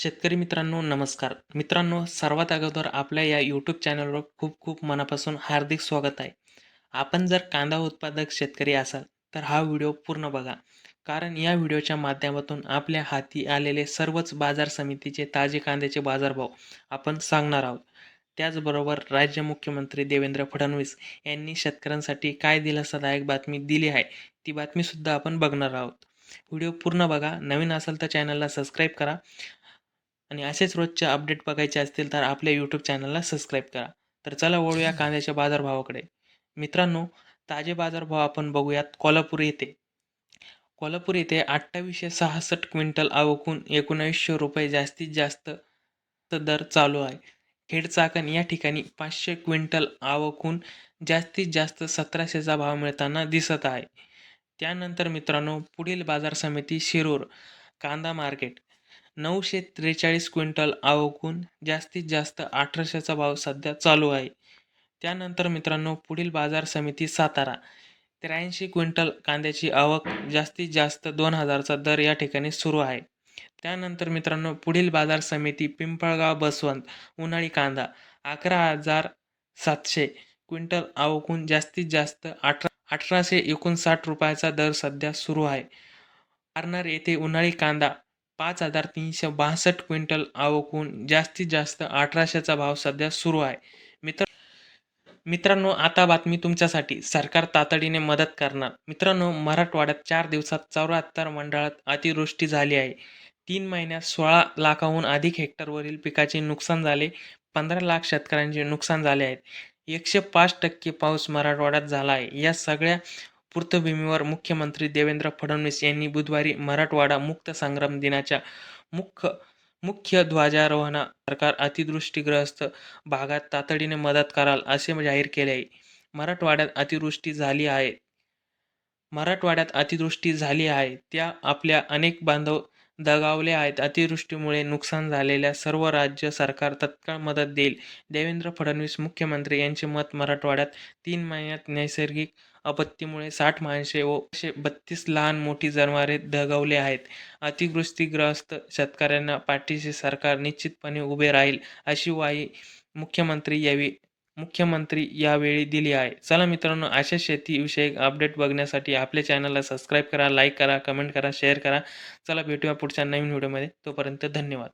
शेतकरी मित्रांनो नमस्कार. मित्रांनो सर्वात अगोदर आपल्या या यूट्यूब चॅनलवर खूप खूप मनापासून हार्दिक स्वागत आहे. आपण जर कांदा उत्पादक शेतकरी असाल तर हा व्हिडिओ पूर्ण बघा. कारण या व्हिडिओच्या माध्यमातून आपल्या हाती आलेले सर्वच बाजार समितीचे ताजे कांद्याचे बाजारभाव आपण सांगणार आहोत. त्याचबरोबर राज्य मुख्यमंत्री देवेंद्र फडणवीस यांनी शेतकऱ्यांसाठी काय दिलासादायक बातमी दिली आहे ती बातमीसुद्धा आपण बघणार आहोत. व्हिडिओ पूर्ण बघा. नवीन असेल तर चॅनलला सबस्क्राईब करा. आणि असेच रोजचे अपडेट बघायचे असतील तर आपल्या यूट्यूब चॅनलला सबस्क्राईब करा. तर चला वळूया कांद्याच्या बाजारभावाकडे. मित्रांनो ताजे बाजारभाव आपण बघूयात कोल्हापूर येथे. कोल्हापूर येथे अठ्ठावीसशे सहासष्ट क्विंटल आवकून एकोणावीसशे रुपये जास्तीत जास्त दर चालू आहे. खेड चाकण या ठिकाणी पाचशे क्विंटल आवकून जास्तीत जास्त सतराशेचा भाव मिळताना दिसत आहे. त्यानंतर मित्रांनो पुढील बाजार समिती शिरूर कांदा मार्केट. नऊशे त्रेचाळीस क्विंटल आवकून जास्तीत जास्त अठराशेचा भाव सध्या चालू आहे. त्यानंतर मित्रांनो पुढील बाजार समिती सातारा. त्र्याऐंशी क्विंटल कांद्याची आवक जास्तीत जास्त दोन हजारचा दर या ठिकाणी सुरू आहे. त्यानंतर मित्रांनो पुढील बाजार समिती पिंपळगाव बसवंत उन्हाळी कांदा अकरा हजार सातशे क्विंटल आवकून जास्तीत जास्त अठरा अठराशे एकोणसाठ रुपयाचा दर सध्या सुरू आहे. पारनेर येथे उन्हाळी कांदा पाच हजार तीनशे बासष्ट क्विंटल आवकून जास्तीत जास्त अठराशेचा भाव सध्या सुरू आहे. मित्र मित्रांनो आता बातमी तुमच्यासाठी. सरकार तातडीने मदत करणार. मित्रांनो मराठवाड्यात चार दिवसात चौऱ्याहत्तर मंडळात अतिवृष्टी झाली आहे. तीन महिन्यात सोळा लाखाहून अधिक हेक्टरवरील पिकाचे नुकसान झाले. पंधरा लाख शेतकऱ्यांचे नुकसान झाले आहेत एकशे पाच टक्के पाऊस मराठवाड्यात झाला आहे. या सगळ्या पार्श्वभूमीवर मुख्यमंत्री देवेंद्र फडणवीस यांनी बुधवारी मराठवाडा मुक्त संग्राम दिनाच्या मुख्य मुख्य ध्वजारोहणा सरकार अतिवृष्टीग्रस्त भागात तातडीने मदत कराल असे जाहीर केले आहे. मराठवाड्यात अतिवृष्टी झाली आहे. मराठवाड्यात अतिवृष्टी झाली आहे. त्या आपल्या अनेक बांधव दगावले आहेत. अतिवृष्टीमुळे नुकसान झालेल्या सर्व राज्य सरकार तत्काळ मदत देईल. देवेंद्र फडणवीस मुख्यमंत्री यांचे मत मराठवाड्यात तीन महिन्यात नैसर्गिक आपत्तीमुळे साठ माणसे व एकशे बत्तीस लहान मोठी जनावरे दगावले आहेत. अतिवृष्टीग्रस्त शेतकऱ्यांना पाठीशी सरकार निश्चितपणे उभे राहील अशी वाही मुख्यमंत्री यावी मुख्यमंत्री यावेळी दिली आहे. चला मित्रांनो अशा शेतीविषयक अपडेट बघण्यासाठी आपल्या चॅनलला सबस्क्राईब करा लाईक करा कमेंट करा शेअर करा. चला भेटूया पुढच्या नवीन व्हिडिओमध्ये तोपर्यंत धन्यवाद.